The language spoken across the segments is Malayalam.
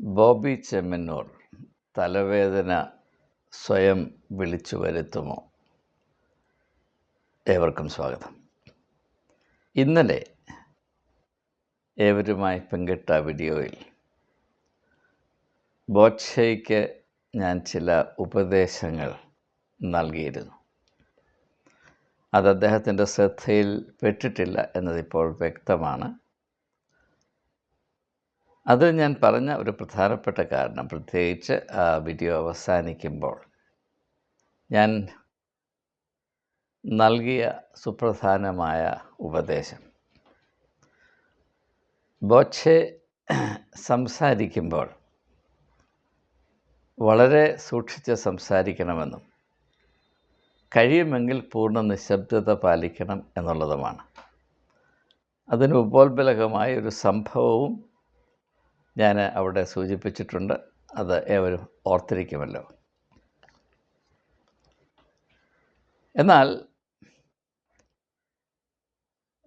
ബോബി ചെമ്മന്നൂർ തലവേദന സ്വയം വിളിച്ചു വരുത്തുമോ? ഏവർക്കും സ്വാഗതം. ഇന്നലെ ഏവരുമായി പങ്കിട്ട വീഡിയോയിൽ ബോച്ചയ്ക്ക് ഞാൻ ചില ഉപദേശങ്ങൾ നൽകിയിരുന്നു. അത് അദ്ദേഹത്തിന്റെ ശ്രദ്ധയിൽ പെട്ടിട്ടില്ല എന്നതിപ്പോൾ വ്യക്തമാണ്. അത് ഞാൻ പറഞ്ഞ ഒരു പ്രധാനപ്പെട്ട കാരണം. പ്രത്യേകിച്ച് വീഡിയോ അവസാനിക്കുമ്പോൾ ഞാൻ നൽകിയ സുപ്രധാനമായ ഉപദേശം. ബോച്ചെ സംസാരിക്കുമ്പോൾ വളരെ സൂക്ഷിച്ച് സംസാരിക്കണമെന്നും കഴിയുമെങ്കിൽ പൂർണ നിശബ്ദത പാലിക്കണം എന്നുള്ളതുമാണ്. അതിന് ഉപോത്ബലകമായ ഒരു സംഭവവും ഞാൻ അവിടെ സൂചിപ്പിച്ചിട്ടുണ്ട്. അത് ഏവരും ഓർത്തിരിക്കുമല്ലോ. എന്നാൽ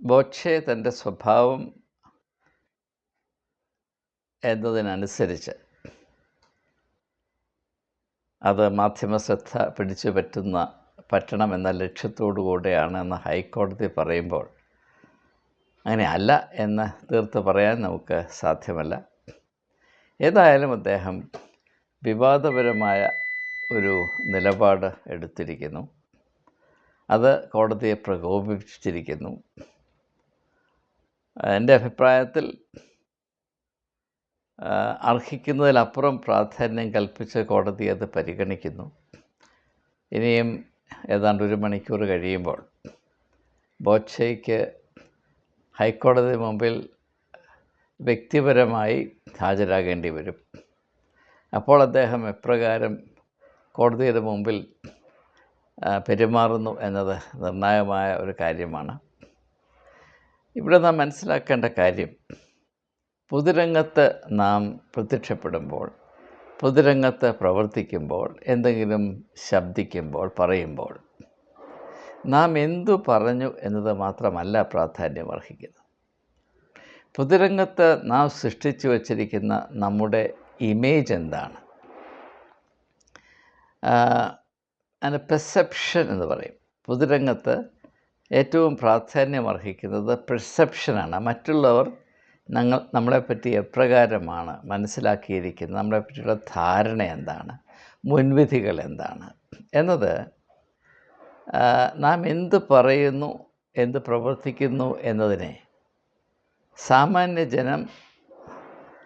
ബോക്ഷെ തന്റെ സ്വഭാവം എന്നതിനനുസരിച്ച് അത് മാധ്യമശ്രദ്ധ പിടിച്ചു പറ്റുന്ന പറ്റണമെന്ന ലക്ഷ്യത്തോടു കൂടെയാണ് എന്ന് ഹൈക്കോടതി പറയുമ്പോൾ. അങ്ങനെ അല്ല എന്ന് തീർത്ത് പറയാൻ നമുക്ക് സാധ്യമല്ല. ഏതായാലും അദ്ദേഹം വിവാദപരമായ ഒരു നിലപാട് എടുത്തിരിക്കുന്നു. അത് കോടതിയെ പ്രകോപിപ്പിച്ചിരിക്കുന്നു. എന്റെ അഭിപ്രായത്തിൽ അർഹിക്കുന്നതിലപ്പുറം പ്രാധാന്യം കൽപ്പിച്ച് കോടതി അത് പരിഗണിക്കുന്നു. ഇനിയും ഏതാണ്ട് ഒരു മണിക്കൂർ കഴിയുമ്പോൾ ബോച്ചയ്ക്ക് ഹൈക്കോടതി മുമ്പിൽ വ്യക്തിപരമായി ഹാജരാകേണ്ടി വരും. അപ്പോൾ അദ്ദേഹം എപ്രകാരം കോടതിയുടെ മുമ്പിൽ പെരുമാറുന്നു എന്നത് നിർണായകമായ ഒരു കാര്യമാണ്. ഇവിടെ നാം മനസ്സിലാക്കേണ്ട കാര്യം പൊതുരംഗത്ത് നാം പ്രത്യക്ഷപ്പെടുമ്പോൾ പൊതുരംഗത്ത് പ്രവർത്തിക്കുമ്പോൾ എന്തെങ്കിലും ശബ്ദിക്കുമ്പോൾ പറയുമ്പോൾ നാം എന്തു പറഞ്ഞു എന്നത് മാത്രമല്ല പ്രാധാന്യം അർഹിക്കുന്നത് പൊതുരംഗത്ത് നാം സൃഷ്ടിച്ചു വച്ചിരിക്കുന്ന നമ്മുടെ ഇമേജ് എന്താണ്? അതിന്റെ പെർസെപ്ഷൻ എന്ന് പറയും. പൊതുരംഗത്ത് ഏറ്റവും പ്രാധാന്യം അർഹിക്കുന്നത് പെർസെപ്ഷനാണ്. മറ്റുള്ളവർ ഞങ്ങൾ നമ്മളെപ്പറ്റി എപ്രകാരമാണ് മനസ്സിലാക്കിയിരിക്കുന്നത് നമ്മളെപ്പറ്റിയുള്ള ധാരണ എന്താണ് മുൻവിധികൾ എന്താണ് എന്നത് നാം എന്ത് പറയുന്നു എന്ത് പ്രവർത്തിക്കുന്നു എന്നതിനെ സാമാന്യ ജനം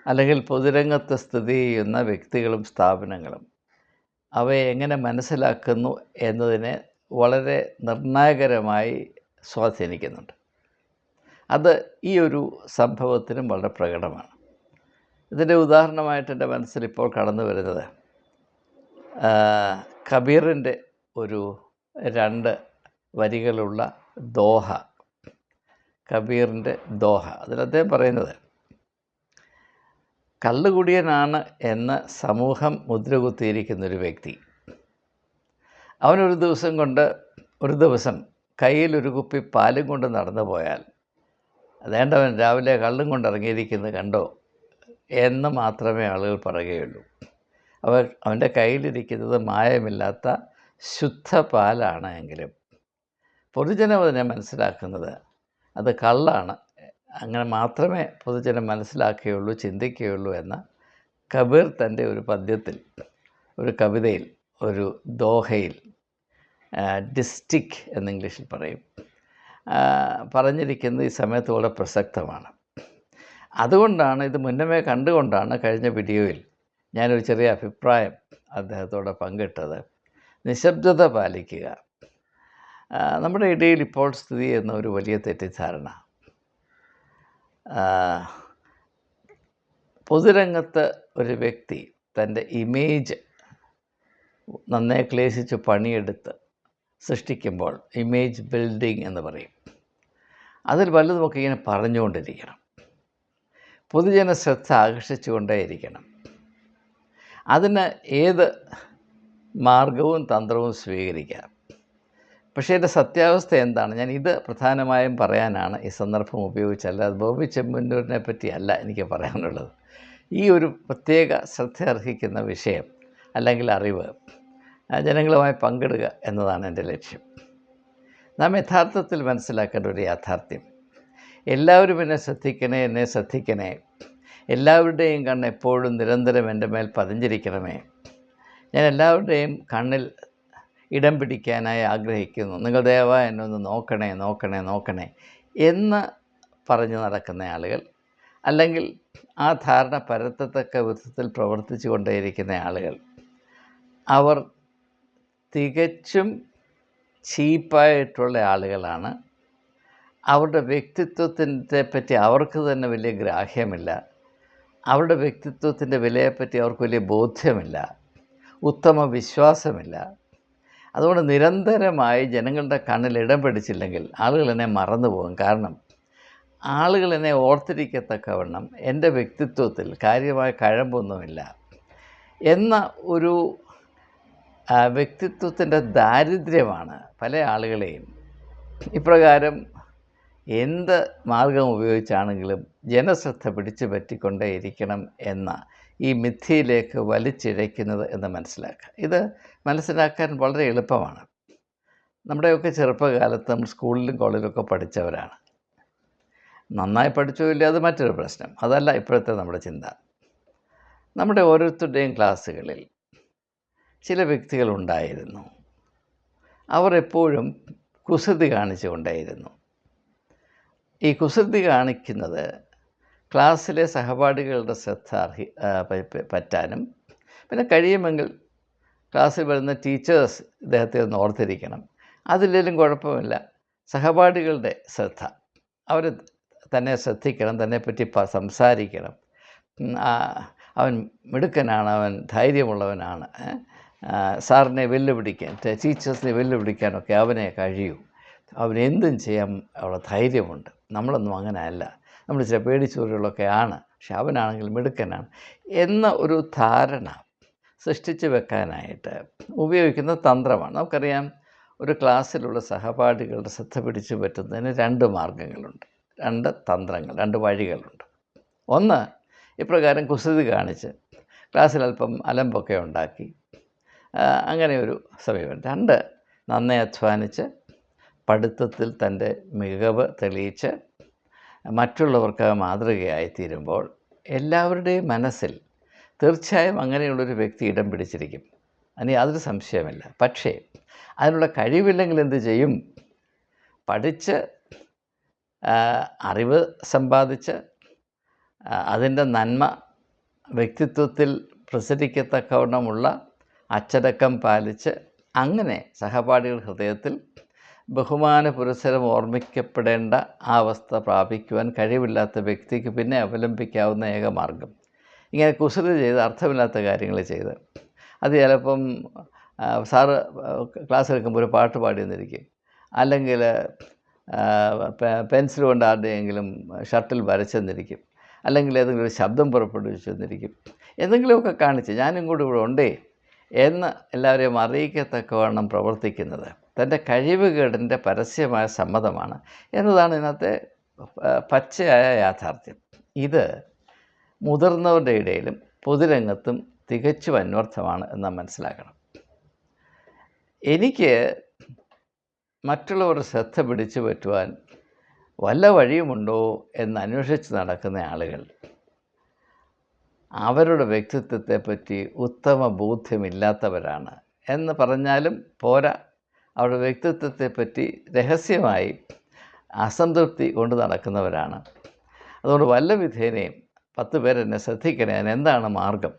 അല്ലെങ്കിൽ പൊതുരംഗത്ത് സ്ഥിതി ചെയ്യുന്ന വ്യക്തികളും സ്ഥാപനങ്ങളും അവയെ എങ്ങനെ മനസ്സിലാക്കുന്നു എന്നതിനെ വളരെ നിർണായകരമായി സ്വാധീനിക്കുന്നുണ്ട്. അത് ഈ ഒരു സംഭവത്തിനും വളരെ പ്രകടമാണ്. ഇതിന്റെ ഉദാഹരണമായിട്ട് എന്റെ മനസ്സിൽ ഇപ്പോൾ കടന്നു വരുന്നത് കബീറിന്റെ ഒരു രണ്ട് വരികളുള്ള ദോഹ. കബീറിന്റെ ദോഹ. അതിൽ അദ്ദേഹം പറയുന്നത് കള്ളുകുടിയനാണ് എന്ന് സമൂഹം മുദ്രകുത്തിയിരിക്കുന്ന ഒരു വ്യക്തി. അവനൊരു ദിവസം കൊണ്ട് ഒരു ദിവസം കയ്യിൽ ഒരു കുപ്പി പാലും കൊണ്ട് നടന്നു പോയാൽ അതേണ്ടവൻ രാവിലെ കള്ളും കൊണ്ട് ഇറങ്ങിയിരിക്കുന്നത് കണ്ടോ എന്ന് മാത്രമേ ആളുകൾ പറയുകയുള്ളൂ. അവർ അവന്റെ കയ്യിലിരിക്കുന്നത് മായമില്ലാത്ത ശുദ്ധ പാലാണ് എങ്കിലും. പൊതുജനം അതിനെ മനസ്സിലാക്കുന്നത് അത് കള്ളാണ്. അങ്ങനെ മാത്രമേ പൊതുജനം മനസ്സിലാക്കുകയുള്ളൂ ചിന്തിക്കുകയുള്ളൂ എന്ന കബീർ തന്റെ ഒരു പദ്യത്തിൽ ഒരു കവിതയിൽ ഒരു ദോഹയിൽ ഡിസ്റ്റിക് എന്ന് ഇംഗ്ലീഷിൽ പറയും. പറഞ്ഞിരിക്കുന്നത് ഈ സമയത്ത് വളരെ പ്രസക്തമാണ്. അതുകൊണ്ടാണ് ഇത് മുന്നമേ കണ്ടുകൊണ്ടാണ് കഴിഞ്ഞ വീഡിയോയിൽ ഞാനൊരു ചെറിയ അഭിപ്രായം അദ്ദേഹത്തോടെ പങ്കിട്ടത്. നിശബ്ദത പാലിക്കുക. നമ്മുടെ ഇടയിൽ ഇപ്പോൾ സ്ഥിതി ചെയ്യുന്ന ഒരു വലിയ തെറ്റിദ്ധാരണ. പൊതുരംഗത്ത് ഒരു വ്യക്തി തന്റെ ഇമേജ് നന്നേ ക്ലേശിച്ച് പണിയെടുത്ത് സൃഷ്ടിക്കുമ്പോൾ ഇമേജ് ബിൽഡിംഗ് എന്ന് പറയും. അതിൽ വല്ലതുമൊക്കെ ഇങ്ങനെ പറഞ്ഞുകൊണ്ടിരിക്കണം. പൊതുജന ശ്രദ്ധ ആകർഷിച്ചുകൊണ്ടേയിരിക്കണം. അതിന് ഏത് മാർഗവും തന്ത്രവും സ്വീകരിക്കാം. പക്ഷേ എന്റെ സത്യാവസ്ഥ എന്താണ്? ഞാൻ ഇത് പ്രധാനമായും പറയാനാണ് ഈ സന്ദർഭം ഉപയോഗിച്ചല്ല ബോബി ചെമ്മന്നൂരിനെ പറ്റിയല്ല എനിക്ക് പറയാനുള്ളത്. ഈ ഒരു പ്രത്യേക ശ്രദ്ധ അർഹിക്കുന്ന വിഷയം അല്ലെങ്കിൽ അറിവ് ജനങ്ങളുമായി പങ്കിടുക എന്നതാണ് എന്റെ ലക്ഷ്യം. നാം യഥാർത്ഥത്തിൽ മനസ്സിലാക്കേണ്ട ഒരു യാഥാർത്ഥ്യം. എല്ലാവരും എന്നെ ശ്രദ്ധിക്കണേ എന്നെ ശ്രദ്ധിക്കണേ. എല്ലാവരുടെയും കണ്ണ് എപ്പോഴും നിരന്തരം എന്റെ മേൽ പതിഞ്ഞിരിക്കണമേ. ഞാൻ എല്ലാവരുടെയും കണ്ണിൽ ഇടം പിടിക്കാനായി ആഗ്രഹിക്കുന്നു. നിങ്ങൾ ദയവായി എന്നെ ഒന്ന് നോക്കണേ നോക്കണേ നോക്കണേ എന്ന് പറഞ്ഞു നടക്കുന്ന ആളുകൾ അല്ലെങ്കിൽ ആ ധാരണ പരത്തത്തക്ക വിധത്തിൽ പ്രവർത്തിച്ചു കൊണ്ടേയിരിക്കുന്ന ആളുകൾ അവർ തികച്ചും ചീപ്പായിട്ടുള്ള ആളുകളാണ്. അവരുടെ വ്യക്തിത്വത്തിന്റെ പറ്റി അവർക്ക് തന്നെ വലിയ ഗ്രാഹ്യമില്ല. അവരുടെ വ്യക്തിത്വത്തിന്റെ വിലയെപ്പറ്റി അവർക്ക് വലിയ ബോധ്യമില്ല. ഉത്തമ വിശ്വാസമില്ല അതുകൊണ്ട് നിരന്തരമായി ജനങ്ങളുടെ കണ്ണിൽ ഇടം പിടിച്ചില്ലെങ്കിൽ ആളുകൾ എന്നെ മറന്നു പോകും. കാരണം ആളുകൾ എന്നെ ഓർത്തിരിക്കത്തക്കവണ്ണം എന്റെ വ്യക്തിത്വത്തിൽ കാര്യമായ കഴമ്പൊന്നുമില്ല എന്ന ഒരു വ്യക്തിത്വത്തിന്റെ ദാരിദ്ര്യമാണ് പല ആളുകളെയും. ഇപ്രകാരം എന്ത് മാർഗം ഉപയോഗിച്ചാണെങ്കിലും ജനശ്രദ്ധ പിടിച്ചു പറ്റിക്കൊണ്ടേയിരിക്കണം എന്ന ഈ മിഥ്യയിലേക്ക് വലിച്ചിഴയ്ക്കുന്നത് എന്ന് മനസ്സിലാക്കുക. ഇത് മനസ്സിലാക്കാൻ വളരെ എളുപ്പമാണ്. നമ്മുടെയൊക്കെ ചെറുപ്പകാലത്ത് നമ്മൾ സ്കൂളിലും കോളേജിലൊക്കെ പഠിച്ചവരാണ്. നന്നായി പഠിച്ചോ ഇല്ല അത് മറ്റൊരു പ്രശ്നം. അതല്ല ഇപ്പോഴത്തെ നമ്മുടെ ചിന്ത. നമ്മുടെ ഓരോരുത്തരുടെയും ക്ലാസ്സുകളിൽ ചില വ്യക്തികളുണ്ടായിരുന്നു അവർ എപ്പോഴും കുസൃതി കാണിച്ചുകൊണ്ടേയിരുന്നു. ഈ കുസൃതി കാണിക്കുന്നത് ക്ലാസ്സിലെ സഹപാഠികളുടെ ശ്രദ്ധ അർഹി പറ്റാനും പിന്നെ കഴിയുമെങ്കിൽ ക്ലാസ്സിൽ വരുന്ന ടീച്ചേഴ്സ് ഇദ്ദേഹത്തെ ഒന്ന് ഓർത്തിരിക്കണം. അതില്ലെങ്കിലും കുഴപ്പമില്ല. സഹപാഠികളുടെ ശ്രദ്ധ. അവർ തന്നെ ശ്രദ്ധിക്കണം തന്നെപ്പറ്റി സംസാരിക്കണം. അവൻ മിടുക്കനാണ് അവൻ ധൈര്യമുള്ളവനാണ്. സാറിനെ വെല്ലുപിടിക്കാൻ ടീച്ചേഴ്സിനെ വെല്ലുപിടിക്കാനൊക്കെ അവനെ കഴിയൂ. അവനെന്തും ചെയ്യാൻ അവളെ ധൈര്യമുണ്ട്. നമ്മളൊന്നും അങ്ങനെ അല്ല നമ്മൾ ചില പേടിച്ചോറുകളൊക്കെ ആണ് പക്ഷെ അവനാണെങ്കിൽ മിടുക്കനാണ്. എന്ന ഒരു ധാരണ സൃഷ്ടിച്ചു വെക്കാനായിട്ട് ഉപയോഗിക്കുന്ന തന്ത്രമാണ്. നമുക്കറിയാം ഒരു ക്ലാസ്സിലുള്ള സഹപാഠികളുടെ ശ്രദ്ധ പിടിച്ചു പറ്റുന്നതിന് രണ്ട് മാർഗങ്ങളുണ്ട്. രണ്ട് തന്ത്രങ്ങൾ രണ്ട് വഴികളുണ്ട്. ഒന്ന് ഇപ്രകാരം കുസൃതി കാണിച്ച് ക്ലാസ്സിൽ അല്പം അലമ്പൊക്കെ ഉണ്ടാക്കി അങ്ങനെ ഒരു സമീപനം. രണ്ട് നന്നേ അധ്വാനിച്ച് പഠിത്തത്തിൽ തന്റെ മികവ് തെളിയിച്ച് മറ്റുള്ളവർക്ക് മാതൃകയായി തീരുമ്പോൾ എല്ലാവരുടെയും മനസ്സിൽ തീർച്ചയായും അങ്ങനെയുള്ളൊരു വ്യക്തി ഇടം പിടിച്ചിരിക്കും. അതിന് യാതൊരു സംശയമില്ല പക്ഷേ അതിനുള്ള കഴിവില്ലെങ്കിൽ എന്ത് ചെയ്യും? പഠിച്ച് അറിവ് സമ്പാദിച്ച് അതിന്റെ നന്മ വ്യക്തിത്വത്തിൽ പ്രസരിക്കത്തക്കവണ്ണമുള്ള അച്ചടക്കം പാലിച്ച് അങ്ങനെ സഹപാഠികൾ ഹൃദയത്തിൽ ബഹുമാന പുരസ്സരം ഓർമ്മിക്കപ്പെടേണ്ട ആ അവസ്ഥ പ്രാപിക്കുവാൻ കഴിവില്ലാത്ത വ്യക്തിക്ക് പിന്നെ അവലംബിക്കാവുന്ന ഏക മാർഗം ഇങ്ങനെ കുസൃതി ചെയ്ത് അർത്ഥമില്ലാത്ത കാര്യങ്ങൾ ചെയ്ത്. അത് ചിലപ്പം സാറ് ക്ലാസ് എടുക്കുമ്പോൾ ഒരു പാട്ട് പാടി എന്നിരിക്കും അല്ലെങ്കിൽ പെൻസിൽ കൊണ്ട് ആരുടെയെങ്കിലും ഷർട്ടിൽ വരച്ചെന്നിരിക്കും. അല്ലെങ്കിൽ ഏതെങ്കിലും ഒരു ശബ്ദം പുറപ്പെടുവിച്ചെന്നിരിക്കും. എന്തെങ്കിലുമൊക്കെ കാണിച്ച് ഞാനും കൂടി ഇവിടെ ഉണ്ടേ എന്ന് എല്ലാവരെയും അറിയിക്കത്തക്കവണ്ണം പ്രവർത്തിക്കുന്നത്. തന്റെ കഴിവുകേടിന്റെ പരസ്യമായ സമ്മതമാണ് എന്നതാണ് ഇന്നത്തെ പച്ചയായ യാഥാർത്ഥ്യം. ഇത് മുതിർന്നവരുടെ ഇടയിലും പൊതുരംഗത്തും തികച്ചും അന്വർത്ഥമാണ് എന്ന് മനസ്സിലാക്കണം. എനിക്ക് മറ്റുള്ളവരുടെ ശ്രദ്ധ പിടിച്ചു പറ്റുവാൻ വല്ല വഴിയുമുണ്ടോ എന്ന് അന്വേഷിച്ച് നടക്കുന്ന ആളുകൾ അവരുടെ വ്യക്തിത്വത്തെപ്പറ്റി ഉത്തമ ബോധ്യമില്ലാത്തവരാണ് എന്ന് പറഞ്ഞാലും പോരാ. അവരുടെ വ്യക്തിത്വത്തെപ്പറ്റി രഹസ്യമായി അസംതൃപ്തി കൊണ്ട് നടക്കുന്നവരാണ്. അതുകൊണ്ട് വല്ല വിധേനയും പത്ത് പേരെന്നെ ശ്രദ്ധിക്കണേ അതിന് എന്താണ് മാർഗം?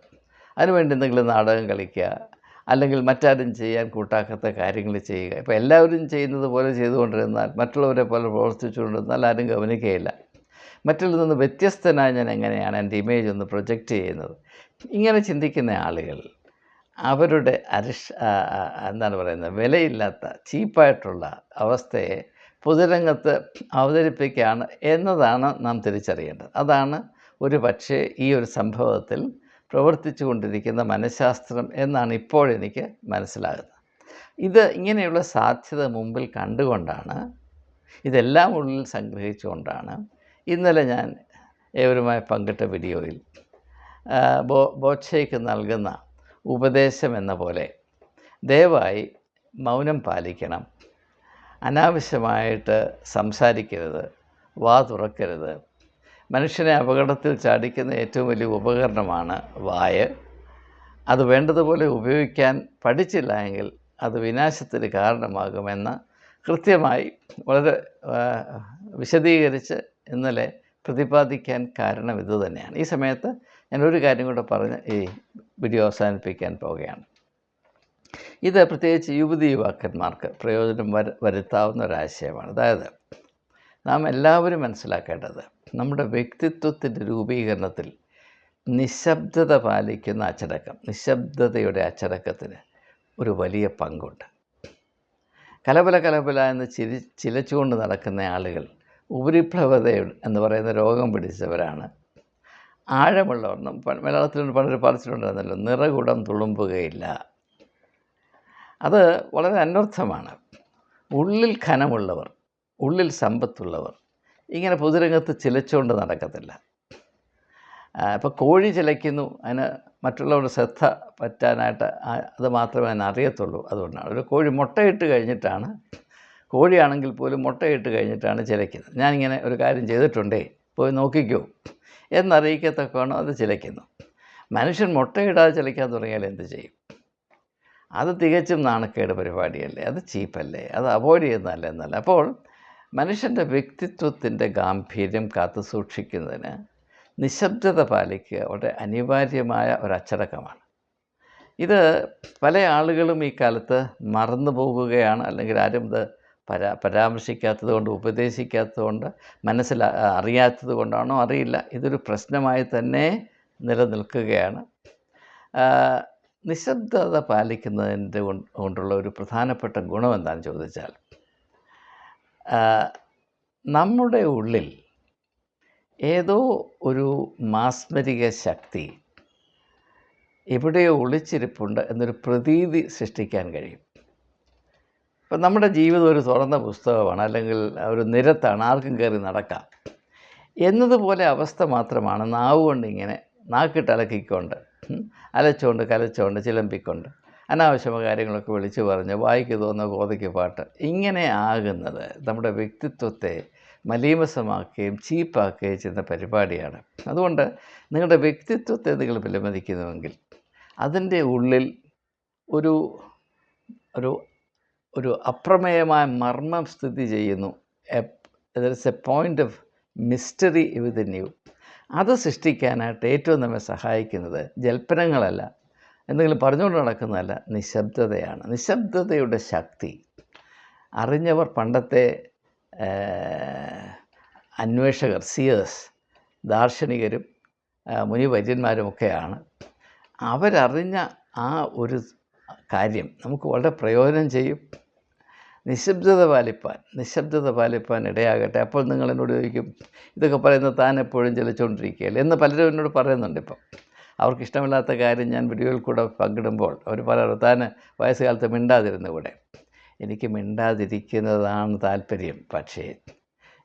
അതിനുവേണ്ടി എന്തെങ്കിലും നാടകം കളിക്കുക അല്ലെങ്കിൽ മറ്റാരും ചെയ്യാൻ കൂട്ടാക്കാത്ത കാര്യങ്ങൾ ചെയ്യുക. ഇപ്പോൾ എല്ലാവരും ചെയ്യുന്നത് പോലെ ചെയ്തുകൊണ്ടിരുന്നാൽ മറ്റുള്ളവരെ പോലെ പ്രവർത്തിച്ചുകൊണ്ടിരുന്നാൽ ആരും ഗവനിക്കുകയില്ല. മറ്റുള്ള നിന്ന് വ്യത്യസ്തനായി ഞാൻ എങ്ങനെയാണ് എന്റെ ഇമേജ് ഒന്ന് പ്രൊജക്റ്റ് ചെയ്യുന്നത്? ഇങ്ങനെ ചിന്തിക്കുന്ന ആളുകൾ അവരുടെ അരിഷ് എന്താണ് പറയുന്നത് വിലയില്ലാത്ത ചീപ്പായിട്ടുള്ള അവസ്ഥയെ പൊതുരംഗത്ത് അവതരിപ്പിക്കുകയാണ് എന്നതാണ് നാം തിരിച്ചറിയേണ്ടത്. അതാണ് ഒരു പക്ഷേ ഈ ഒരു സംഭവത്തിൽ പ്രവർത്തിച്ചു കൊണ്ടിരിക്കുന്ന മനഃശാസ്ത്രം എന്നാണ് ഇപ്പോഴെനിക്ക് മനസ്സിലാകുന്നത്. ഇത് ഇങ്ങനെയുള്ള സാധ്യത മുമ്പിൽ കണ്ടുകൊണ്ടാണ് ഇതെല്ലാം ഉള്ളിൽ സംഗ്രഹിച്ചുകൊണ്ടാണ് ഇന്നലെ ഞാൻ ഏവരുമായി പങ്കിട്ട വീഡിയോയിൽ ബോ ബോച്ചയ്ക്ക് നൽകുന്ന ഉപദേശം എന്ന പോലെ ദയവായി മൗനം പാലിക്കണം. അനാവശ്യമായിട്ട് സംസാരിക്കരുത്. വാ തുറക്കരുത്. മനുഷ്യനെ അപകടത്തിൽ ചാടിക്കുന്ന ഏറ്റവും വലിയ ഉപകരണമാണ് വായ. അത് വേണ്ടതുപോലെ ഉപയോഗിക്കാൻ പഠിച്ചില്ല എങ്കിൽ അത് വിനാശത്തിന് കാരണമാകുമെന്ന് കൃത്യമായി വളരെ വിശദീകരിച്ച് ഇന്നലെ പ്രതിപാദിക്കാൻ കാരണം ഇതുതന്നെയാണ് ഈ സമയത്ത് ഞാൻ ഒരു കാര്യം കൂടെ പറഞ്ഞ് ഈ വീഡിയോ അവസാനിപ്പിക്കാൻ പോവുകയാണ്. ഇത് പ്രത്യേകിച്ച് യുവതി യുവാക്കന്മാർക്ക് പ്രയോജനം വര വരുത്താവുന്ന ഒരാശയമാണ് അതായത് നാം എല്ലാവരും മനസ്സിലാക്കേണ്ടത് നമ്മുടെ വ്യക്തിത്വത്തിന്റെ രൂപീകരണത്തിൽ നിശബ്ദത പാലിക്കുന്ന അച്ചടക്കം നിശബ്ദതയുടെ അച്ചടക്കത്തിന് ഒരു വലിയ പങ്കുണ്ട്. കലപല കലപല എന്ന് ചിരി ചിലച്ചുകൊണ്ട് നടക്കുന്ന ആളുകൾ ഉപരിപ്ലവത എന്ന് പറയുന്ന രോഗം പിടിച്ചവരാണ് പ- മലയാളത്തിൽ പലരും പറിച്ചിട്ടുണ്ടായിരുന്നല്ലോ നിറകുടം തുളുമ്പുകയില്ല. അത് വളരെ അനർത്ഥമാണ്. ഉള്ളിൽ ഖനമുള്ളവർ ഉള്ളിൽ സമ്പത്തുള്ളവർ ഇങ്ങനെ പൊതുരംഗത്ത് ചിലച്ചുകൊണ്ട് നടക്കത്തില്ല. ഇപ്പോൾ കോഴി ചിലയ്ക്കുന്നു അതിന് മറ്റുള്ളവരുടെ ശ്രദ്ധ പറ്റാനായിട്ട് അത് മാത്രമേ അതിന് അറിയത്തുള്ളൂ. അതുകൊണ്ടാണ്. ഒരു കോഴി മുട്ടയിട്ട് കഴിഞ്ഞിട്ടാണ് കോഴിയാണെങ്കിൽ പോലും മുട്ടയിട്ട് കഴിഞ്ഞിട്ടാണ് ചിലയ്ക്കുന്നത്. ഞാനിങ്ങനെ ഒരു കാര്യം ചെയ്തിട്ടുണ്ടേ പോയി നോക്കിക്കോ. എന്നറിയിക്കത്തക്കവണ്ണം അത് ചിലയ്ക്കുന്നു. മനുഷ്യൻ മുട്ടയിടാതെ ചിലയ്ക്കാൻ തുടങ്ങിയാൽ എന്ത് ചെയ്യും? അത് തികച്ചും നാണക്കേട് പരിപാടിയല്ലേ? അത് ചീപ്പല്ലേ? അത് അവോയ്ഡ് ചെയ്യുന്നതല്ല എന്നല്ല. അപ്പോൾ മനുഷ്യന്റെ വ്യക്തിത്വത്തിന്റെ ഗാംഭീര്യം കാത്തു സൂക്ഷിക്കുന്നതിന് നിശബ്ദത പാലിക്കുക വളരെ അനിവാര്യമായ ഒരച്ചടക്കമാണ്. ഇത് പല ആളുകളും ഈ കാലത്ത് മറന്നു പോകുകയാണ്. അല്ലെങ്കിൽ ആരും ഇത് പരാ പരാമർശിക്കാത്തത് കൊണ്ട് ഉപദേശിക്കാത്തത് കൊണ്ട് മനസ്സിൽ അറിയാത്തത് കൊണ്ടാണോ അറിയില്ല. ഇതൊരു പ്രശ്നമായി തന്നെ നിലനിൽക്കുകയാണ്. നിശബ്ദത പാലിക്കുന്നതിന്റെ കൊണ്ടുള്ള ഒരു പ്രധാനപ്പെട്ട ഗുണം എന്താണെന്ന് ചോദിച്ചാൽ നമ്മുടെ ഉള്ളിൽ ഏതോ ഒരു മാസ്മരിക ശക്തി എവിടെയോ ഒളിച്ചിരിപ്പുണ്ട് എന്നൊരു പ്രതീതി സൃഷ്ടിക്കാൻ കഴിയും. ഇപ്പം നമ്മുടെ ജീവിതം ഒരു തുറന്ന പുസ്തകമാണ് അല്ലെങ്കിൽ ഒരു നിരത്താണ് ആർക്കും കയറി നടക്കാം. എന്നതുപോലെ അവസ്ഥ മാത്രമാണ് നാവ് കൊണ്ട് ഇങ്ങനെ നാക്കിട്ടലക്കിക്കൊണ്ട് അലച്ചുകൊണ്ട് കലച്ചുകൊണ്ട് ചിലമ്പിക്കൊണ്ട് അനാവശ്യമായ കാര്യങ്ങളൊക്കെ വിളിച്ചു പറഞ്ഞ് വായിക്ക് തോന്നുന്ന കോതയ്ക്ക് പാട്ട് ഇങ്ങനെ ആകുന്നത് നമ്മുടെ വ്യക്തിത്വത്തെ മലീമസമാക്കുകയും ചീപ്പാക്കുകയും ചെയ്യുന്ന പരിപാടിയാണ്. അതുകൊണ്ട് നിങ്ങളുടെ വ്യക്തിത്വത്തെ നിങ്ങൾ വിലമതിക്കുന്നുവെങ്കിൽ അതിന്റെ ഉള്ളിൽ ഒരു ഒരു ഒരു അപ്രമേയമായ മർമ്മം സ്ഥിതി ചെയ്യുന്നു. There's a point of mystery within you അത് സൃഷ്ടിക്കാനായിട്ട് ഏറ്റവും നമ്മെ സഹായിക്കുന്നത് ജൽപ്പനങ്ങളല്ല. എന്തെങ്കിലും പറഞ്ഞുകൊണ്ട് നടക്കുന്നതല്ല നിശബ്ദതയാണ്. നിശബ്ദതയുടെ ശക്തി. അറിഞ്ഞവർ പണ്ടത്തെ അന്വേഷകർ സിയേഴ്സ് ദാർശനികരും മുനിവര്യന്മാരുമൊക്കെയാണ് അവരറിഞ്ഞ ആ ഒരു കാര്യം നമുക്ക് വളരെ പ്രയോജനം ചെയ്യും. നിശബ്ദത പാലിപ്പാൻ നിശബ്ദത പാലിപ്പാൻ ഇടയാകട്ടെ. അപ്പോൾ നിങ്ങൾ എന്നോട് ചോദിക്കും ഇതൊക്കെ പറയുന്നത് താൻ എപ്പോഴും ചലിച്ചുകൊണ്ടിരിക്കുകയല്ലേ എന്ന് പലരും എന്നോട് പറയുന്നുണ്ട് ഇപ്പം. അവർക്കിഷ്ടമില്ലാത്ത കാര്യം ഞാൻ വീഡിയോയിൽ കൂടെ പങ്കിടുമ്പോൾ അവർ പറയാറ് താൻ വയസ്സുകാലത്ത് മിണ്ടാതിരുന്നു കൂടെ എനിക്ക് മിണ്ടാതിരിക്കുന്നതാണ് താല്പര്യം. പക്ഷേ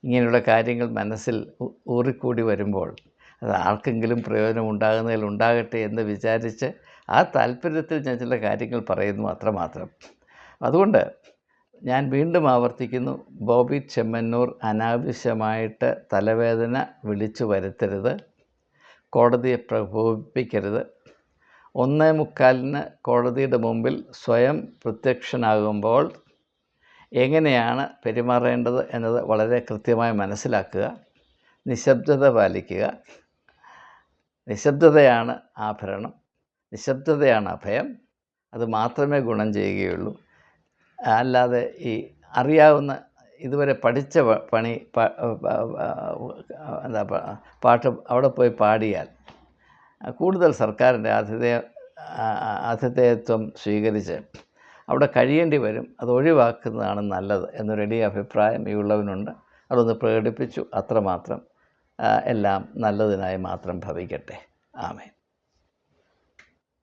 ഇങ്ങനെയുള്ള കാര്യങ്ങൾ മനസ്സിൽ ഊറിക്കൂടി വരുമ്പോൾ അത് ആർക്കെങ്കിലും പ്രയോജനം ഉണ്ടാകുന്നതിൽ ഉണ്ടാകട്ടെ എന്ന് വിചാരിച്ച് ആ താല്പര്യത്തിൽ ഞാൻ ചില കാര്യങ്ങൾ പറയുന്നു അത്രമാത്രം. അതുകൊണ്ട് ഞാൻ വീണ്ടും ആവർത്തിക്കുന്നു. ബോബി ചെമ്മന്നൂർ അനാവശ്യമായിട്ട് തലവേദന വിളിച്ചു വരുത്തരുത്. കോടതിയെ പ്രകോപിപ്പിക്കരുത്. ഒന്നേ മുക്കാലിന് കോടതിയുടെ മുമ്പിൽ സ്വയം പ്രത്യക്ഷനാകുമ്പോൾ എങ്ങനെയാണ് പെരുമാറേണ്ടത് എന്നത് വളരെ കൃത്യമായി മനസ്സിലാക്കുക. നിശബ്ദത പാലിക്കുക. നിശബ്ദതയാണ് ആഭരണം. നിശബ്ദതയാണ് അഭയം. അത് മാത്രമേ ഗുണം ചെയ്യുകയുള്ളൂ. അല്ലാതെ ഈ അറിയാവുന്ന ഇതുവരെ പഠിച്ച പണി എന്താ പാട്ട് അവിടെ പോയി പാടിയാൽ കൂടുതൽ സർക്കാരിന്റെ ആതിഥേയ ആതിഥേയത്വം സ്വീകരിച്ച് അവിടെ കഴിയേണ്ടി വരും. അത് ഒഴിവാക്കുന്നതാണ് നല്ലത് എന്നൊരു വലിയ അഭിപ്രായം ഈ ഉള്ളവനുണ്ട്. അതൊന്ന് പ്രകടിപ്പിച്ചു. അത്രമാത്രം എല്ലാം നല്ലതിനായി മാത്രം ഭവിക്കട്ടെ. ആമേൻ.